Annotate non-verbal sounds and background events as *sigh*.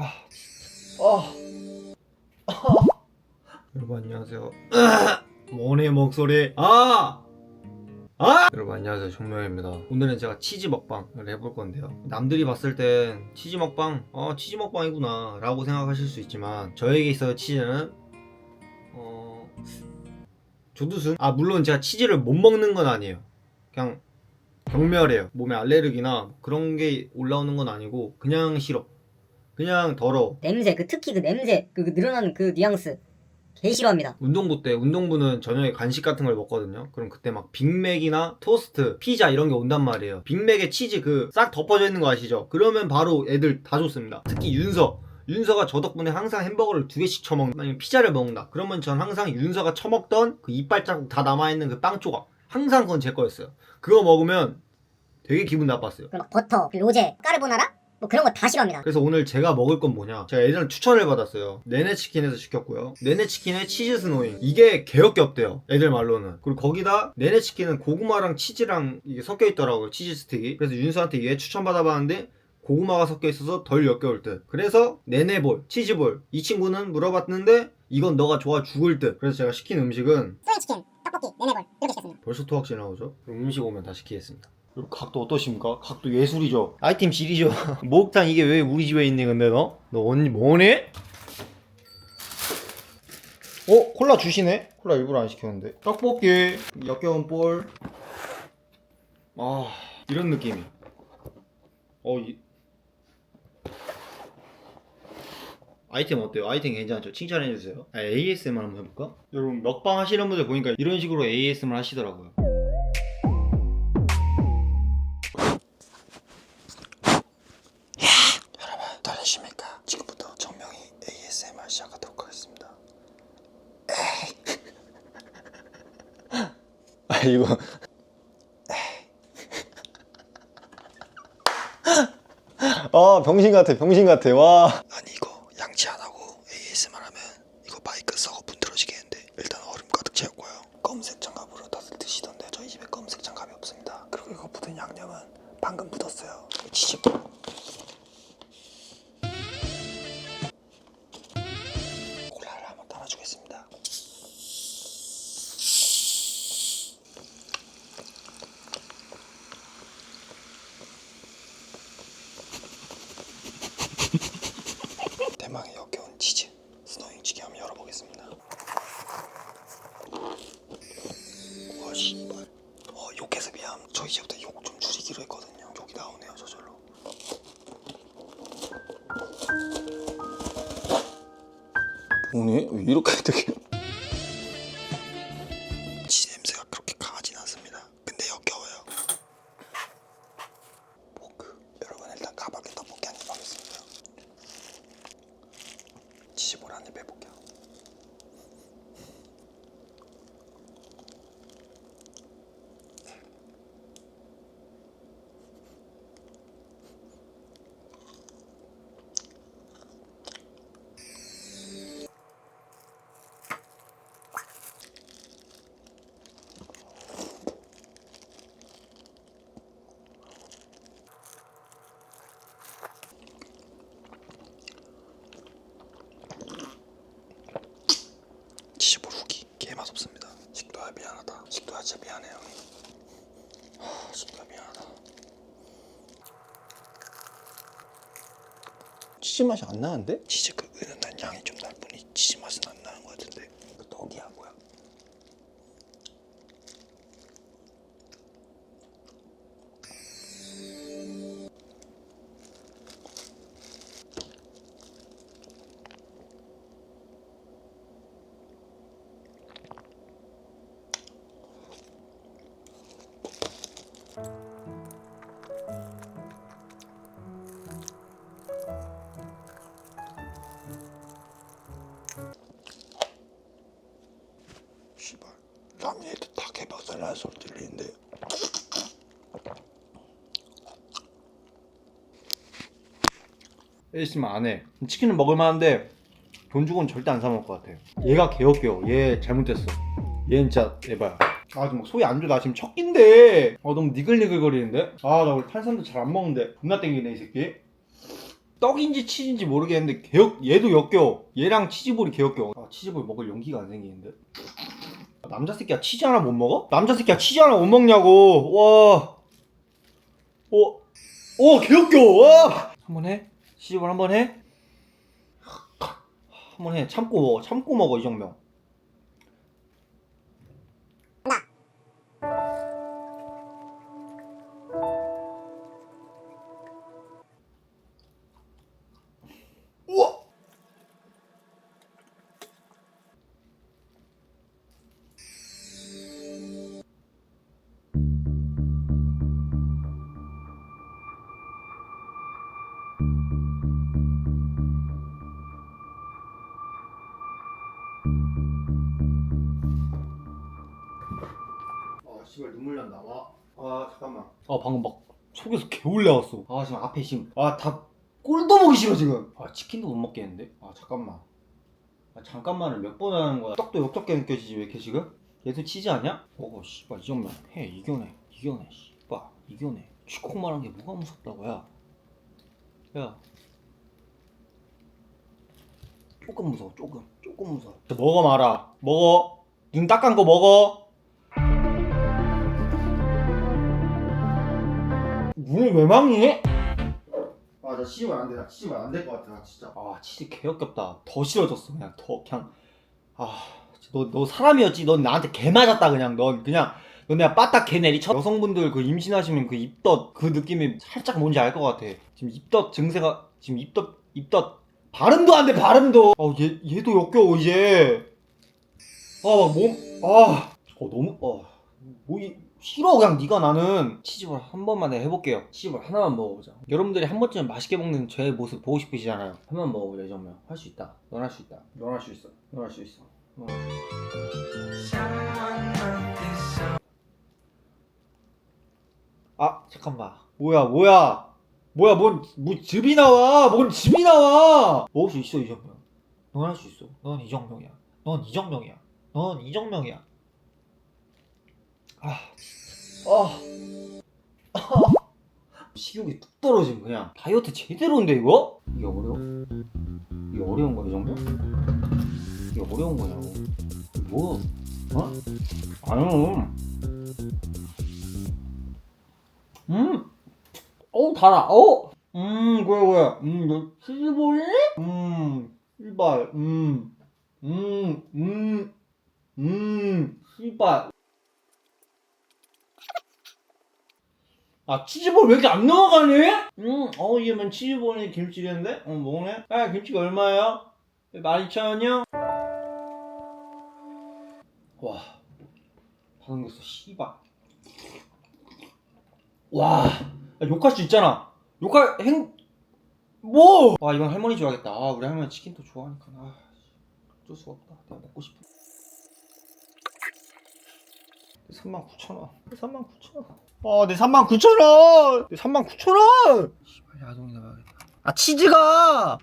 아, 아, 아. 여러분 안녕하세요. 모네 목소리. 아, 아. 여러분 안녕하세요 정명입니다. 오늘은 제가 치즈 먹방을 해볼 건데요. 남들이 봤을 땐 치즈 먹방, 어 치즈 먹방이구나 라고 생각하실 수 있지만 저에게 있어 치즈는 어 조두순. 아 물론 제가 치즈를 못 먹는 건 아니에요. 그냥 경멸해요. 몸에 알레르기나 그런 게 올라오는 건 아니고 그냥 싫어. 그냥 더러워. 냄새 그 특히 그 냄새 그, 그 늘어나는 그 뉘앙스 개 싫어합니다. 운동부 때 운동부는 저녁에 간식 같은 걸 먹거든요. 그럼 그때 막 빅맥이나 토스트, 피자 이런 게 온단 말이에요. 빅맥에 치즈 그 싹 덮어져 있는 거 아시죠? 그러면 바로 애들 다 좋습니다. 특히 윤서. 윤서가 저 덕분에 항상 햄버거를 두 개씩 처먹는다. 아니면 피자를 먹는다. 그러면 전 항상 윤서가 처먹던 그 이빨 자국 다 남아있는 그 빵 조각. 항상 그건 제 거였어요. 그거 먹으면 되게 기분 나빴어요. 그막 버터, 그 로제, 까르보나라 뭐 그런 거 다 싫어합니다. 그래서 오늘 제가 먹을 건 뭐냐? 제가 예전에 추천을 받았어요. 네네치킨에서 시켰고요. 네네치킨에 치즈 스노잉. 이게 개역게 없대요. 애들 말로는. 그리고 거기다 네네치킨은 고구마랑 치즈랑 이게 섞여 있더라고요 치즈 스틱이. 그래서 윤수한테 얘 추천 받아봤는데 고구마가 섞여 있어서 덜 역겨울 듯. 그래서 네네볼 치즈볼. 이 친구는 물어봤는데 이건 너가 좋아 죽을 듯. 그래서 제가 시킨 음식은 소야치킨, 떡볶이, 네네볼. 이렇게 시켰습니다. 벌써 토악질 나오죠? 음식 오면 다 시키겠습니다. 각도 어떠십니까? 각도 예술이죠. 아이템 질이죠. *laughs* 목욕탕 이게 왜 우리 집에 있니 근데 너? 너 언니 뭐네? 어? 콜라 주시네? 콜라 일부러 안 시켰는데. 떡볶이, 역겨운 볼. 아 이런 느낌이. 어 이... 아이템 어때요? 아이템 괜찮죠? 칭찬해주세요. 아, ASMR 한번 해볼까? 여러분 먹방 하시는 분들 보니까 이런 식으로 ASMR 하시더라고요. 아 이거 아 병신 같아 병신 같아. 와 미안. 저 이제부터 욕 좀 줄이기로 했거든요. 욕이 나오네요 저절로. 뭐니? 왜 이렇게 되게 치 냄새가 그렇게 강하진 않습니다. 근데 역겨워요. 포크 여러분 일단 가볍게 떡볶이 한입 하겠습니다. 치즈볼 한입 해볼게요. 치즈볼 후기 개맛 없습니다. 식도야 미안하다. 식도야 진짜 미안해 형이. 하, 식도야 미안하다. 치즈 맛이 안 나는데? 치즈 그 은은한 향이 좀 날 뿐이 치즈 맛은 안 나는 것 같은데. 날 소리 들리는데 있으면 안 해. 치킨은 먹을만한데 돈 주고는 절대 안 사 먹을 것 같아. 얘가 개역겨워. 얘 잘못됐어. 얘는 진짜 에바야. 아, 좀 소리 안 줘. 나 지금 첫 끼인데. 아, 너무 니글니글 거리는데? 아, 나 원래 탄산도 잘 안 먹는데. 겁나 땡기네, 이 새끼. 떡인지 치즈인지 모르겠는데 개역 얘도 역겨워 얘랑 치즈볼이 개역겨워 아 치즈볼 먹을 용기가 안 생기는데 남자 새끼야 치즈 하나 못 먹어? 남자 새끼야 치즈 하나 못 먹냐고. 와. 오, 오 개역겨워 와. 한번 해? 치즈볼 한번 해? 한번 해. 참고 먹어. 참고 먹어 이정명 아 씨발 눈물 난다. 와. 아 잠깐만. 아 방금 막 속에서 개울 나왔어. 아 지금 앞에 지금 아다 꼴도 보기 싫어 지금. 아 치킨도 못 먹겠는데? 아 잠깐만. 아 잠깐만을 몇 번 하는 거야? 떡도 역겹게 느껴지지 왜 이렇게 지금? 얘도 치즈 아니야? 먹어 씨발 이 정도면. 해 이겨내. 이겨내 씨발. 이겨내. 쥐콩 말한 게 뭐가 무섭다고 야. 야. 조금 무서워 조금 조금 무서워 먹어 마라 먹어 눈 딱 감고 먹어 문을 왜 막니? 아, 나 치즈만 안 돼. 나 치즈만 안될 것 같아. 나 진짜. 아, 치즈 개역겹다. 더 싫어졌어. 그냥 더 그냥 아, 너너 사람이었지. 넌 나한테 개 맞았다 그냥. 넌 그냥 너 내가 빠딱 개 내리 쳐. 여성분들 그 임신하시면 그 입덧 그 느낌이 살짝 뭔지 알 것 같아. 지금 입덧 증세가 지금 입덧 입덧 발음도 안 돼. 발음도. 어, 얘 얘도 역겨워 이제. 아, 막 몸 아, 어 너무 어. 뭐 이 싫어 그냥 네가 나는. 치즈볼 한 번만 해볼게요. 치즈볼 하나만 먹어보자. 여러분들이 한 번쯤 맛있게 먹는 제 모습 보고 싶으시잖아요. 한 번 먹어보자 이 정도면. 할 수 있다. 넌 할 수 있다. 넌 할 수 있어. 넌 할 수 있어. 넌 할 수 있어. 아 잠깐만. 뭐야 뭐야 뭐야 뭔, 뭐 즙이 나와 뭔 즙이 나와 먹을 수 있어 이정명 넌 할 수 있어 넌 이정명이야 넌 이정명이야 넌 이정명이야 아, 아, 아. 식욕이 뚝 떨어짐 그냥 다이어트 제대로인데 이거? 이게 어려워? 이게 어려운 거야 이 정도? 이게 어려운 거냐고 뭐? 어? 아유 달아 어우 음 그래 그래 음 너 치즈볼이? 음 씨발 음 음 음 음 씨발 아 치즈볼 왜 이렇게 안 넘어가니? 음, 어 이게면 치즈볼이 김치인데? 어 먹네? 아 김치가 얼마예요? 12,000원이요? 와, 다 넘겼어 씨발 와, 야, 욕할 수 있잖아 욕할 행... 뭐? 아 이건 할머니 줘야겠다 아 우리 할머니 치킨 또 좋아하니까 아 어쩔 수가 없다 내가 먹고 싶어 39,000원 39,000원 어, 내 39,000원! 내 39,000원! 씨발, 야동이나 봐야겠다. 아, 치즈가!